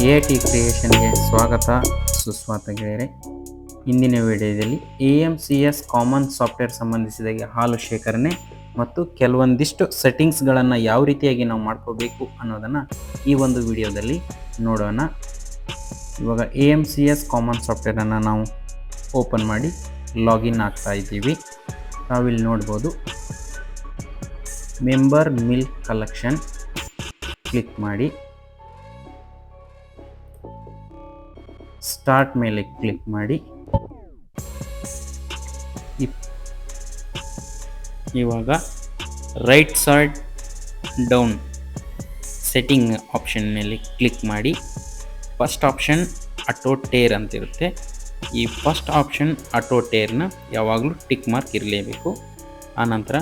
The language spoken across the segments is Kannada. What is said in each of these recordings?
ಎ ಟಿ ಕ್ರಿಯೇಷನ್ಗೆ ಸ್ವಾಗತ ಸುಸ್ವಾಗತ ಗೆಳೆಯರೆ. ಇಂದಿನ ವಿಡಿಯೋದಲ್ಲಿ A M C S common software ಸಂಬಂಧಿಸಿದ ಹಾಲು ಶೇಖರಣೆ ಮತ್ತು ಕೆಲವೊಂದಿಷ್ಟು ಸೆಟ್ಟಿಂಗ್ಸ್ಗಳನ್ನು ಯಾವ ರೀತಿಯಾಗಿ ನಾವು ಮಾಡ್ಕೋಬೇಕು ಅನ್ನೋದನ್ನು ಈ ಒಂದು ವಿಡಿಯೋದಲ್ಲಿ ನೋಡೋಣ. ಇವಾಗ A M C S common ಸಾಫ್ಟ್ವೇರನ್ನು ನಾವು ಓಪನ್ ಮಾಡಿ ಲಾಗಿನ್ ಆಗ್ತಾ ಇದ್ದೀವಿ. ನಾವಿಲ್ಲಿ ನೋಡ್ಬೋದು. ಮೆಂಬರ್ ಮಿಲ್ಕ್ ಕಲೆಕ್ಷನ್ ಕ್ಲಿಕ್ ಮಾಡಿ. ಸ್ಟಾರ್ಟ್ ಮೇಲೆ ಕ್ಲಿಕ್ ಮಾಡಿ. ಇವಾಗ right side down setting option ಮೇಲೆ ಕ್ಲಿಕ್ ಮಾಡಿ. ಫಸ್ಟ್ ಆಪ್ಷನ್ ಆಟೋ ಟೇರ್ ಅಂತಿರುತ್ತೆ ಈ ಫಸ್ಟ್ ಆಪ್ಷನ್ ಆಟೋ ಟೇರ್ನ ಯಾವಾಗಲೂ ಟಿಕ್ ಮಾರ್ಕ್ ಇರಲೇಬೇಕು. ಆನಂತರ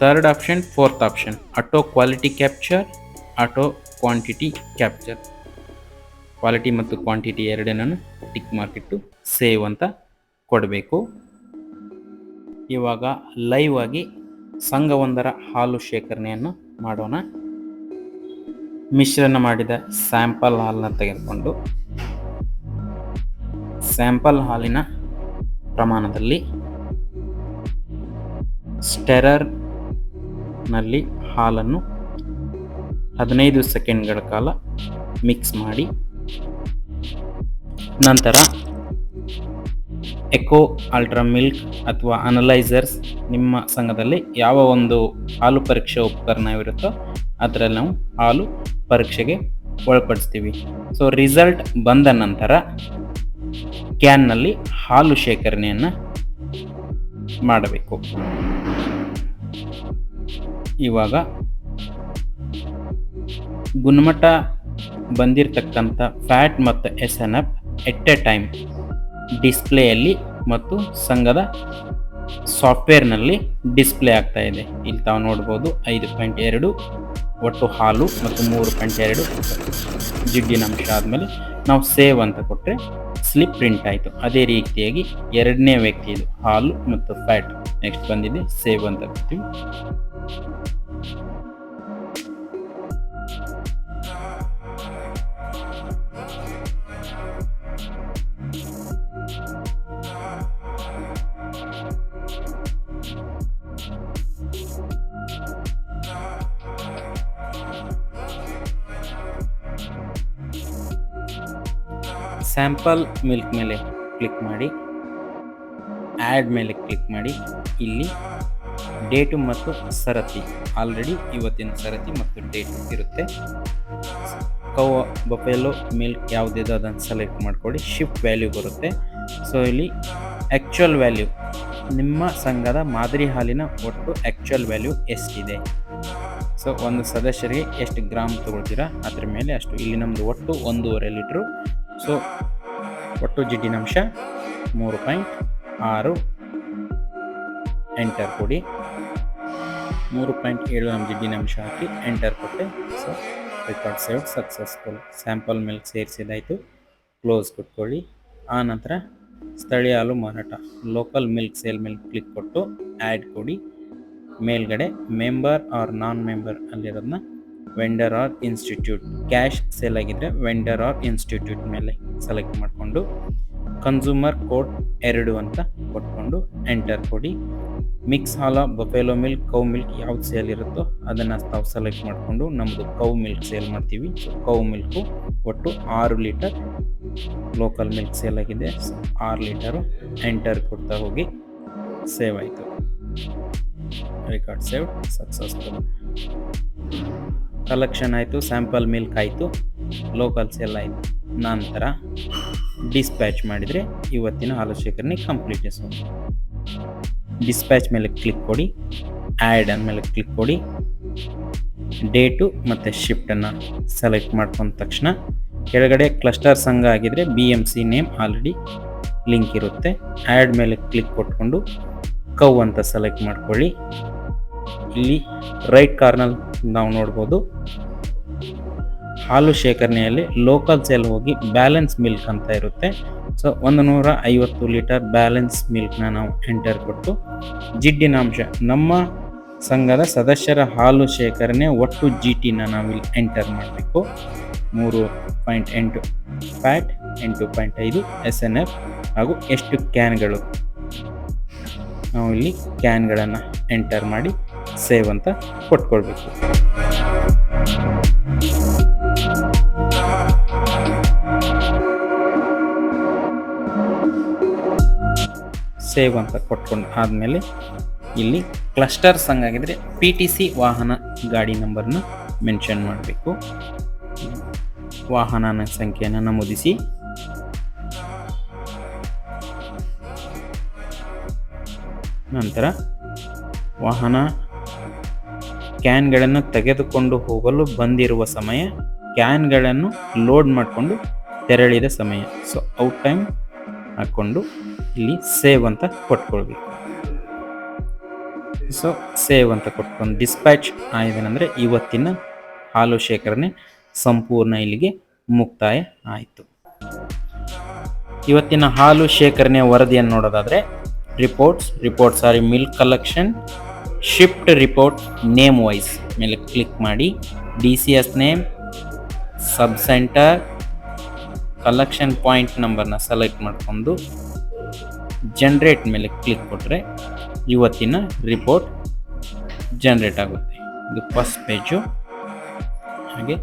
third option fourth option auto quality capture auto quantity capture quality ಮತ್ತು ಕ್ವಾಂಟಿಟಿ ಎರಡನ್ನೂ ಟಿಕ್ ಮಾರ್ಕ್ ಇಟ್ಟು ಸೇವ್ ಅಂತ ಕೊಡಬೇಕು. ಇವಾಗ ಲೈವ್ ಆಗಿ ಸಂಘವೊಂದರ ಹಾಲು ಶೇಖರಣೆಯನ್ನು ಮಾಡೋಣ. ಮಿಶ್ರಣ ಮಾಡಿದ ಸ್ಯಾಂಪಲ್ ಹಾಲನ್ನ ತೆಗೆದುಕೊಂಡು ಸ್ಯಾಂಪಲ್ ಹಾಲಿನ ಪ್ರಮಾಣದಲ್ಲಿ ಸ್ಟೆರರ್ನಲ್ಲಿ ಹಾಲನ್ನು ಹದಿನೈದು ಸೆಕೆಂಡ್ಗಳ ಕಾಲ ಮಿಕ್ಸ್ ಮಾಡಿ ನಂತರ ಎಕೋ ಅಲ್ಟ್ರಾ ಮಿಲ್ಕ್ ಅಥವಾ ಅನಲೈಸರ್ಸ್ ನಿಮ್ಮ ಸಂಘದಲ್ಲಿ ಯಾವ ಒಂದು ಹಾಲು ಪರೀಕ್ಷೆ ಉಪಕರಣವಿರುತ್ತೋ ಅದರಲ್ಲಿ ನಾವು ಹಾಲು ಪರೀಕ್ಷೆಗೆ ಒಳಪಡಿಸ್ತೀವಿ. ಸೊ ರಿಸಲ್ಟ್ ಬಂದ ನಂತರ ಕ್ಯಾನ್ನಲ್ಲಿ ಹಾಲು ಶೇಖರಣೆಯನ್ನು ಮಾಡಬೇಕು. ಇವಾಗ ಗುಣಮಟ್ಟ ಬಂದಿರತಕ್ಕಂಥ ಫ್ಯಾಟ್ ಮತ್ತು S N F at a time ಡಿಸ್ಪ್ಲೇಯಲ್ಲಿ ಮತ್ತು ಸಂಘದ ಸಾಫ್ಟ್ವೇರ್ನಲ್ಲಿ ಡಿಸ್ಪ್ಲೇ ಆಗ್ತಾ ಇದೆ. ಇಲ್ಲಿ ತಾವು ನೋಡ್ಬೋದು ಐದು ಪಾಯಿಂಟ್ ಎರಡು, ಒಟ್ಟು ಹಾಲು ಮತ್ತು ಮೂರು ಪಾಯಿಂಟ್ ಎರಡು ಜಿಡ್ಡಿನ ಅಂಶ ಆದಮೇಲೆ ನಾವು ಸೇವ್ ಅಂತ ಕೊಟ್ಟರೆ ಸ್ಲಿಪ್ ಪ್ರಿಂಟ್ ಆಯಿತು. ಅದೇ ರೀತಿಯಾಗಿ ಎರಡನೇ ವ್ಯಕ್ತಿ ಇದು ಹಾಲು ಮತ್ತು ಫ್ಯಾಟ್. ನೆಕ್ಸ್ಟ್ ಬಂದಿದೆ ಸೇವ್ ಅಂತ ಕೊಡ್ತೀವಿ. ಸ್ಯಾಂಪಲ್ ಮಿಲ್ಕ್ ಮೇಲೆ ಕ್ಲಿಕ್ ಮಾಡಿ, ಆ್ಯಡ್ ಮೇಲೆ ಕ್ಲಿಕ್ ಮಾಡಿ. ಇಲ್ಲಿ ಡೇಟು ಮತ್ತು ಸರತಿ. ಆಲ್ರೆಡಿ ಇವತ್ತಿನ ಸರತಿ ಮತ್ತು ಡೇಟ್ ಇರುತ್ತೆ. ಕೌ ಬಫೆಲೋ ಮಿಲ್ಕ್ ಯಾವುದಿದೆ ಅದನ್ನು ಸೆಲೆಕ್ಟ್ ಮಾಡಿಕೊಡಿ ಶಿಫ್ಟ್ ವ್ಯಾಲ್ಯೂ ಬರುತ್ತೆ. ಸೊ, ಇಲ್ಲಿ ಆ್ಯಕ್ಚುಯಲ್ ವ್ಯಾಲ್ಯೂ. ನಿಮ್ಮ ಸಂಘದ ಮಾದರಿ ಹಾಲಿನ ಒಟ್ಟು ಆ್ಯಕ್ಚುಯಲ್ ವ್ಯಾಲ್ಯೂ ಎಷ್ಟಿದೆ? ಸೊ, ಒಂದು ಸದಸ್ಯರಿಗೆ ಎಷ್ಟು ಗ್ರಾಮ್ ತೊಗೊಳ್ತೀರಾ? ಅದ್ರ ಮೇಲೆ ಅಷ್ಟು. ಇಲ್ಲಿ ನಮ್ಮದು ಒಟ್ಟು ಒಂದೂವರೆ ಲೀಟ್ರು ಸೊ, ಒಟ್ಟು ಜಿಡ್ಡಿನಂಶ ಮೂರು ಪಾಯಿಂಟ್ ಆರು ಎಂಟರ್ ಕೊಡಿ. ಮೂರು ಪಾಯಿಂಟ್ ಏಳು ನಮ್ಮ ಜಿಡ್ಡಿನಂಶ ಹಾಕಿ ಎಂಟರ್ ಕೊಟ್ಟೆ. So record save successful sample milk ಸೇರಿಸಿದಾಯಿತು. Close ಕೊಟ್ಕೊಳ್ಳಿ. ಆ ನಂತರ ಸ್ಥಳೀಯ ಹಾಲು ಮಾರಾಟ. ಲೋಕಲ್ ಮಿಲ್ಕ್ ಸೇಲ್ ಮೇಲೆ ಕ್ಲಿಕ್ ಕೊಟ್ಟು ಆ್ಯಡ್ ಕೊಡಿ. ಮೇಲ್ಗಡೆ member or non member ಅಲ್ಲಿರೋದನ್ನ vendor or institute cash sale ಆಗಿದ್ದರೆ ವೆಂಡರ್ ಆರ್ ಇನ್ಸ್ಟಿಟ್ಯೂಟ್ ಮೇಲೆ ಸೆಲೆಕ್ಟ್ ಮಾಡಿಕೊಂಡು ಕನ್ಸೂಮರ್ ಕೋಡ್ ಎರಡು ಅಂತ ಕೊಟ್ಕೊಂಡು ಎಂಟರ್ ಕೊಡಿ. ಮಿಕ್ಸ್ ಹಾಲ ಬಫೆಲೋ ಮಿಲ್ಕ್ ಕೌ ಮಿಲ್ಕ್ ಯಾವ್ದು ಸೇಲ್ ಇರುತ್ತೋ ಅದನ್ನು ತಾವು ಸೆಲೆಕ್ಟ್ ಮಾಡಿಕೊಂಡು ನಮ್ಮದು ಕೌ ಮಿಲ್ಕ್ ಸೇಲ್ ಮಾಡ್ತೀವಿ. ಕೌ ಮಿಲ್ಕು ಒಟ್ಟು ಆರು ಲೀಟರ್ ಲೋಕಲ್ ಮಿಲ್ಕ್ ಸೇಲ್ ಆಗಿದೆ. ಆರು ಲೀಟರು ಎಂಟರ್ ಕೊಡ್ತಾ ಹೋಗಿ ಸೇವ್ ಆಯಿತು. ರೆಕಾರ್ಡ್ ಸೇವ್ ಸಕ್ಸಸ್ಫುಲ್ ಕಲೆಕ್ಷನ್ ಆಯಿತು ಸ್ಯಾಂಪಲ್ ಮಿಲ್ಕ್ ಆಯಿತು ಲೋಕಲ್ಸ್ ಎಲ್ಲ ಆಯಿತು. ನಂತರ ಡಿಸ್ಪ್ಯಾಚ್ ಮಾಡಿದರೆ ಇವತ್ತಿನ ಹಾಲು ಶೇಖರಣೆ ಕಂಪ್ಲೀಟ್ ಡಿಸ್ಪ್ಯಾಚ್ ಮೇಲೆ ಕ್ಲಿಕ್ ಕೊಡಿ ಆ್ಯಡ್ ಅಂದಮೇಲೆ ಕ್ಲಿಕ್ ಕೊಡಿ ಡೇಟು ಮತ್ತು ಶಿಫ್ಟನ್ನು ಸೆಲೆಕ್ಟ್ ಮಾಡ್ಕೊಂಡ ತಕ್ಷಣ ಕೆಳಗಡೆ ಕ್ಲಸ್ಟರ್ ಸಂಘ ಆಗಿದ್ದರೆ B M C name already link ಇರುತ್ತೆ. ಆ್ಯಡ್ ಮೇಲೆ ಕ್ಲಿಕ್ ಕೊಟ್ಕೊಂಡು ಕೌ ಅಂತ ಸೆಲೆಕ್ಟ್ ಮಾಡ್ಕೊಳ್ಳಿ. ಇಲ್ಲಿ ರೈಟ್ ಕಾರ್ನಲ್ಲಿ ನಾವು ನೋಡ್ಬೋದು. ಹಾಲು ಶೇಖರಣೆಯಲ್ಲಿ ಲೋಕಲ್ ಸೇಲ್ ಹೋಗಿ ಬ್ಯಾಲೆನ್ಸ್ ಮಿಲ್ಕ್ ಅಂತ ಇರುತ್ತೆ. ಸೊ ಒಂದು ನೂರ ಐವತ್ತು ಲೀಟರ್ ಬ್ಯಾಲೆನ್ಸ್ ಮಿಲ್ಕ್ನ ನಾವು ಎಂಟರ್ ಕೊಟ್ಟು ಜಿಡ್ಡಿನ ಅಂಶ ನಮ್ಮ ಸಂಘದ ಸದಸ್ಯರ ಹಾಲು ಶೇಖರಣೆ ಒಟ್ಟು ಜಿ ಟಿನ ನಾವಿಲ್ಲಿ ಎಂಟರ್ ಮಾಡಬೇಕು. ಮೂರು ಪಾಯಿಂಟ್ ಎಂಟು ಫ್ಯಾಟ್ ಎಂಟು ಪಾಯಿಂಟ್ ಐದು ಎಸ್ ಎನ್ ಎಫ್ ಹಾಗೂ ಎಷ್ಟು ಕ್ಯಾನ್ಗಳು ನಾವು ಇಲ್ಲಿ ಕ್ಯಾನ್ಗಳನ್ನು ಎಂಟರ್ ಮಾಡಿ ಸೇವ್ ಅಂತ ಕೊಟ್ಕೊಳ್ಬೇಕು. ಸೇವ್ ಅಂತ ಕೊಟ್ಕೊಂಡು ಆದಮೇಲೆ ಇಲ್ಲಿ ಕ್ಲಸ್ಟರ್ ಸಂಗಾಗಿದ್ರೆ ಪಿ ಟಿ ಸಿ ವಾಹನ ಗಾಡಿ ನಂಬರ್ನ ಮೆನ್ಷನ್ ಮಾಡಬೇಕು. ವಾಹನನ ಸಂಖ್ಯೆಯನ್ನು ನಮೂದಿಸಿ. ನಂತರ ವಾಹನ ಕ್ಯಾನ್ಗಳನ್ನು ತೆಗೆದುಕೊಂಡು ಹೋಗಲು ಬಂದಿರುವ ಸಮಯ, ಕ್ಯಾನ್ಗಳನ್ನು ಲೋಡ್ ಮಾಡಿಕೊಂಡು ತೆರಳಿದ ಸಮಯ. ಸೊ ಔಟ್ ಟೈಮ್ ಹಾಕ್ಕೊಂಡು ಇಲ್ಲಿ ಸೇವ್ ಅಂತ ಕೊಟ್ಕೊಳ್ಬೇಕು. ಸೊ ಸೇವ್ ಅಂತ ಕೊಟ್ಕೊಂಡು ಡಿಸ್ಪ್ಯಾಚ್ ಆಯ್ದನಂದರೆ ಇವತ್ತಿನ ಹಾಲು ಶೇಖರಣೆ ಸಂಪೂರ್ಣ ಇಲ್ಲಿಗೆ ಮುಕ್ತಾಯ ಆಯಿತು. ಇವತ್ತಿನ ಹಾಲು ಶೇಖರಣೆ ವರದಿಯನ್ನು ನೋಡೋದಾದರೆ reports reports or milk collection shift report name wise ಮೇಲೆ ಕ್ಲಿಕ್ ಮಾಡಿ D C S name sub centre collection point ನಂಬರ್ನ ಸೆಲೆಕ್ಟ್ ಮಾಡಿಕೊಂಡು ಜನ್ರೇಟ್ ಮೇಲೆ ಕ್ಲಿಕ್ ಕೊಟ್ಟರೆ ಇವತ್ತಿನ ರಿಪೋರ್ಟ್ ಜನ್ರೇಟ್ ಆಗುತ್ತೆ. ಇದು ಫಸ್ಟ್ ಪೇಜು ಹಾಗೆ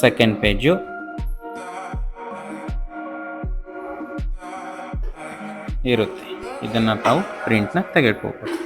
ಸೆಕೆಂಡ್ ಪೇಜು ಇರುತ್ತೆ. ಇದನ್ನು ತಾವು ಪ್ರಿಂಟ್ನ ತೆಗೆದುಕೋಬೋದು